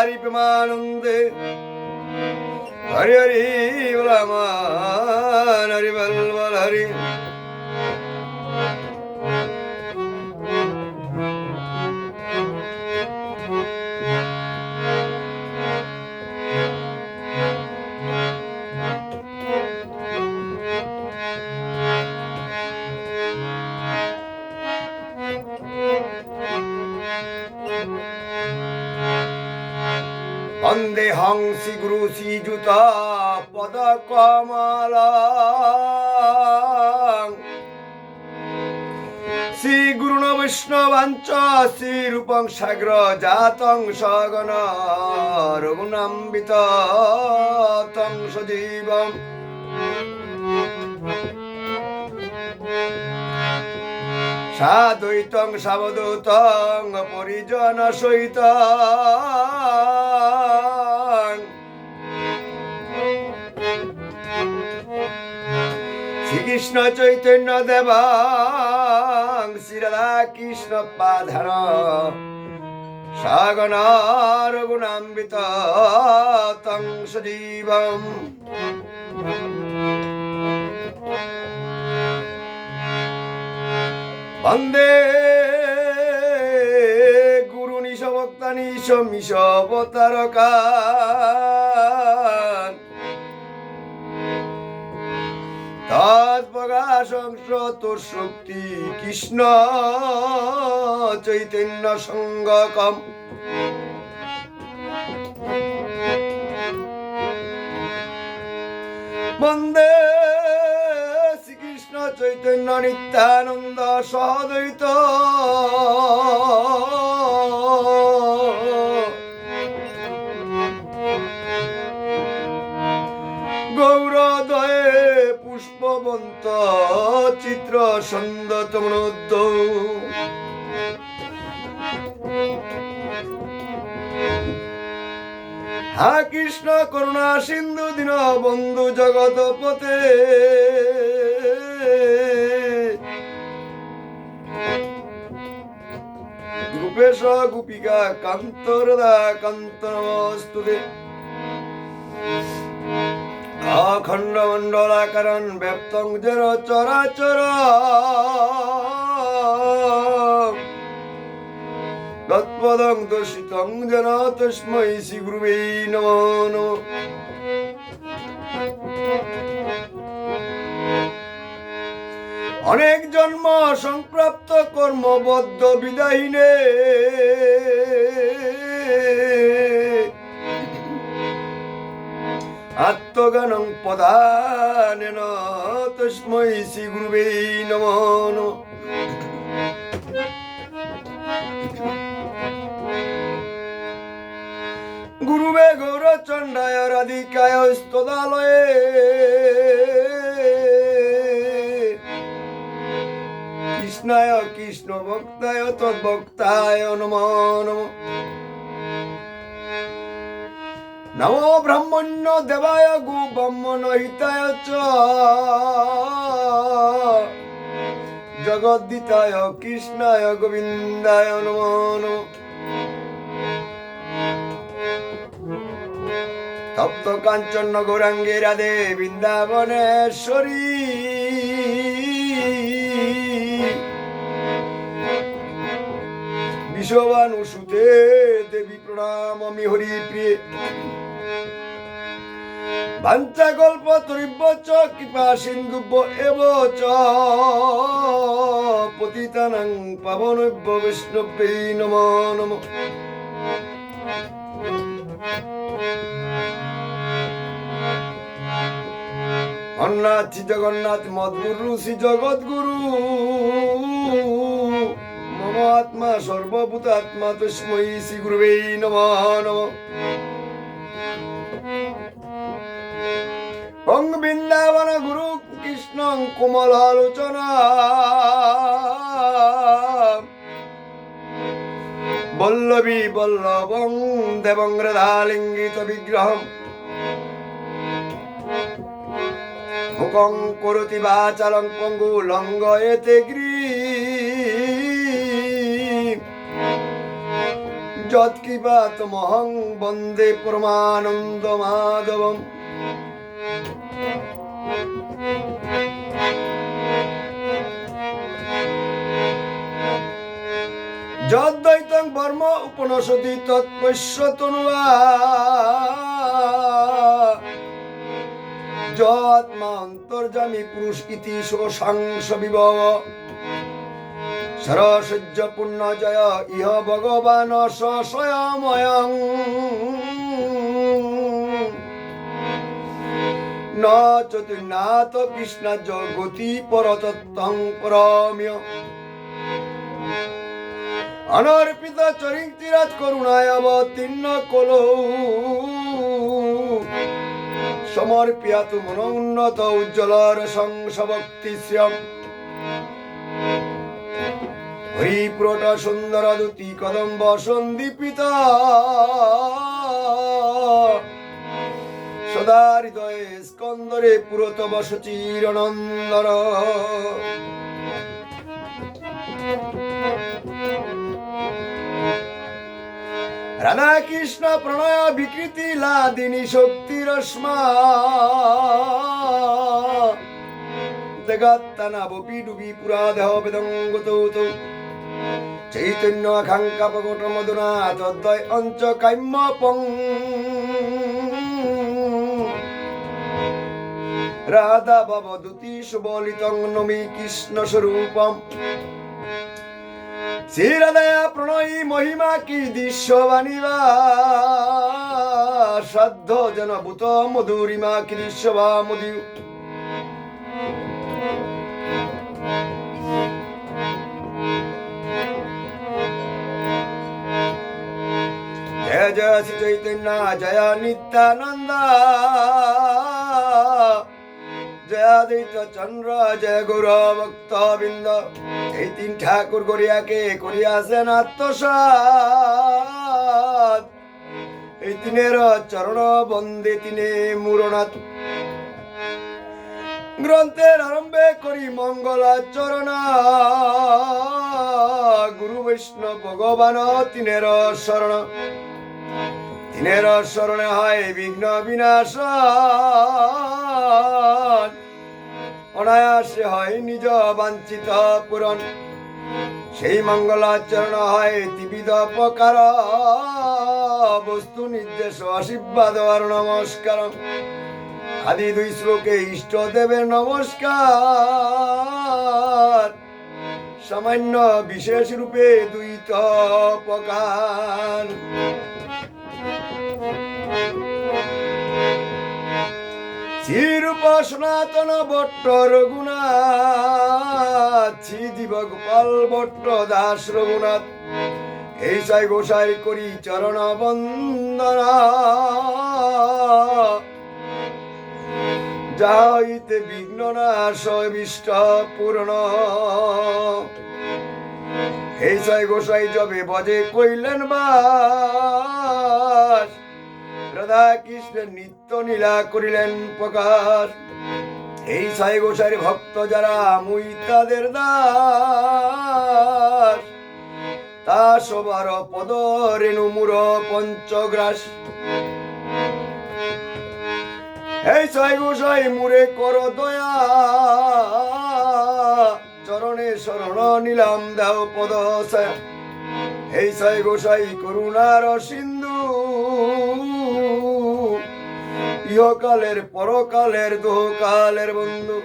রাজ বিহারী প্রেমানন্দে হরি হরি বলমান হরি শ্রীযুত পদ কমল। শ্রী গুরু বৈষ্ণবাঞ্চ শ্রী রূপং সাগ্র জাতং সগণ রঘুনাম্বিত তং সাদ্বৈতং সাবদূতং পরিজন সহিত। শ্রীকৃষ্ণ চৈতন্য দেবাং শ্রীরাধা কৃষ্ণ পাধার সাগন রঘুনাম্বিত তং সজীবম। বন্দে গুরু নিশ বক্তা নিশ মিশ অবতারকান তৎপ্রকাশংস তোর শক্তি কৃষ্ণ চৈতন্য সঙ্গকম। বন্দে চৈতন্য নিত্যানন্দ সহদৈত গৌরদয়ে পুষ্পবন্ত চিত্র মনোদ্য হা কৃষ্ণ করুণা সিন্ধু দীন বন্ধু জগত পতে গোপেশ গোপিকা কান্তরদা কান্ত নমস্তুতে অখণ্ড মণ্ডলাকারণ ব্যপ্তং যেন চরাচর তৎপদং দর্শিতং যেন তস্मै শ্রী গুরুবে নমো নমঃ অনেক জন্ম সংপ্রাপ্ত কর্মবদ্ধ বিদায়ীনে। আত্মজ্ঞানং পদানেন তস্मै শ্রী গুরুবে নমো নমঃ। গুরুবে গৌরচণ্ডায় রাধিকায় স্তদালয়ে। কৃষ্ণায়, কৃষ্ণ ভক্তায়, তদ্ভক্তায় নমো, নমঃ। নমো ব্রহ্মণ্য দেবায় গো ব্রহ্মণ হিতায় চ। জগদ্দিতায় কৃষ্ণায়, গোবিন্দায় নমো, নমঃ। তপ্ত কাঞ্চন গৌরাঙ্গে রাধে বৃন্দাবনেশ্বরী। বিশ্ববান সুতে দেবী প্রণাম, আমি হরি প্রিয়ে। ভাঞ্চা গল্প, তরিব্য চ, কৃপা সিন্ধুব্য এব চ। পতিতানাং পাবনব্য বৈষ্ণবে নম নম। অন্নাথ জগন্নাথ, মদগুরু শ্রী জগৎগুরু আত্মা সর্বভূত আত্মা তস্মৈ শ্রী গুরুবে নম নম বৃন্দাবন গুরু কৃষ্ণ কোমল আলোচনা বল্লভী বল্লভং দেবং রাধালিঙ্গিত বিগ্রহম মুখং করতি বাচালং পঙ্গু লঙ্গয়েতে গ্রী যৎকিপাতমহং বন্দে পরমানন্দ মাধবম যদ্বৈতং বর্ম উপনশতি তৎপস্য তনুয়া যৎমা পুরুষ ইতি শোষাংশ বিভব। সরসজ্জ পুণ্য জয়, ইহ ভগবান স্বয়ময়ং ন চতুর্নাথ কৃষ্ণ জগতি পরতত্ত্বং পরম্য। অনর্পিত চরিত্রাজ করুণায় অবতীর্ণ মন উন্নত উজ্জ্বলর সংসভক্তি শ্রিয়ম হরিপ্রট সুন্দর দুতি কদম্ব সন্দীপিত। সদা হৃদয়ে স্কন্দরে পুরতব সচিরনন্দর। রাধা কৃষ্ণ প্রণয় বিকৃতি লাদিনী শক্তি শক্তিরশ্মা জগত্তনবপি ডুবি পুরা দেহ বেদঙ্গত চৈতন্য আকাঙ্ক্ষা প্রকট মধুনা তদ্বয় অঞ্চ কাম্য পং রাধা ভবদূতি সুবলিতং নমি কৃষ্ণ স্বরূপম। শ্রীরাধয়া প্রণয়ী মহিমা কি দৃশ্যবাণীবা শ্রদ্ধ জনভূত মধুরিমা কি দৃশ্যবা মধু জয় শ্রী চৈতন্য জয় নিত্যানন্দ জয়াদিত্য চন্দ্র জয় গুর ভক্ত বৃন্দ এই তিন ঠাকুর গড়িয়াকে করিয়াছেন আত্মসাত এই তিনের চরণ বন্দে তিনে মুরনাথ গ্রন্থের আরম্ভে করি মঙ্গলাচরণ গুরু বৈষ্ণব ভগবান তিনের শরণ। তিনের শরণে হয় বিঘ্ন বিনাশ অনায়াসে হয় নিজ বাঞ্ছিত পূরণ। সেই মঙ্গলাচরণ হয় ত্রিবিধ প্রকার। বস্তু নির্দেশ আশীর্বাদ আর নমস্কার। আদি দুই শ্লোকে ইষ্ট দেবের নমস্কার। সামান্য বিশেষ রূপে দুই প্রকার। শ্রীরূপ সনাতন ভট্ট রঘুনাথ শ্রী জীব গোপাল ভট্ট দাস রঘুনাথ এই সাই গোসাই করি চরণ বন্দনা। যাইতে বিঘ্ন নাশ বিষ্ট পূর্ণ। এই সাই গোসাই যবে বজে কইলেন রাধা কৃষ্ণের নিত্য নীলা করিলেন প্রকাশ। এই সাই গোসাইয়ের ভক্ত যারা মুই তাদের দাস। তা সবার পদ রেণু মুর পঞ্চগ্রাস। এই সাই গোসাই মুরে কর দয়া। চরণে শরণ নিলাম দেও পদ এই সাই গোসাই করুণার সিন্ধু ইহকালের পরকালের, দোহকালের বন্ধু।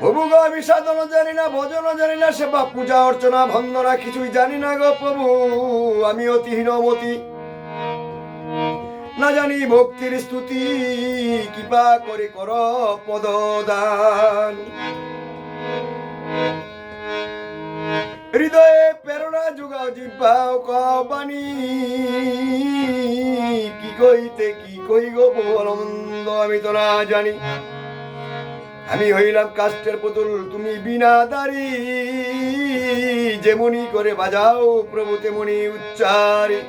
প্রভু গো আমি সাধন জানি না, ভজন জানি না, সেবা, পূজা, অর্চনা, বন্দনা, কিছুই জানি না গো প্রভু। আমি অতি হীনমতি। না জানি ভক্তির স্তুতি, কৃপা করে কর পদদান। হৃদয়ে প্রেরণা যোগাও, জিব্বাও বাণী। কি কইতে, কি কই গো ভালো মন্দ আমি তো না জানি। আমি হইলাম কাষ্টের পুতুল, তুমি বিনা দাড়ি। যেমনি করে বাজাও প্রভু, তেমনি উচ্চারি।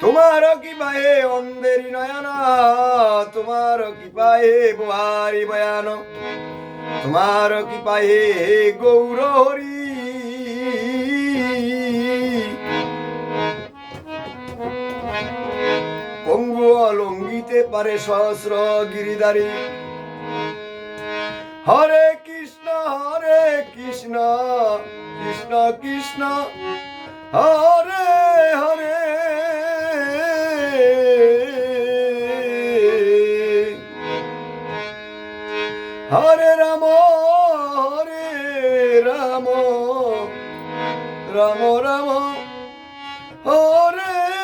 তোমার কি পায়ে অন্ধেরি নয়না? তোমার কি পায়ে বুহারি বয়ান? তোমার কি পায়ে গৌর পঙ্গু অলঙ্গিতে পারে সহস্র গিরিদারি হরে কৃষ্ণ হরে কৃষ্ণ কৃষ্ণ কৃষ্ণ, হরে হরে। হরে রাম রাম হরে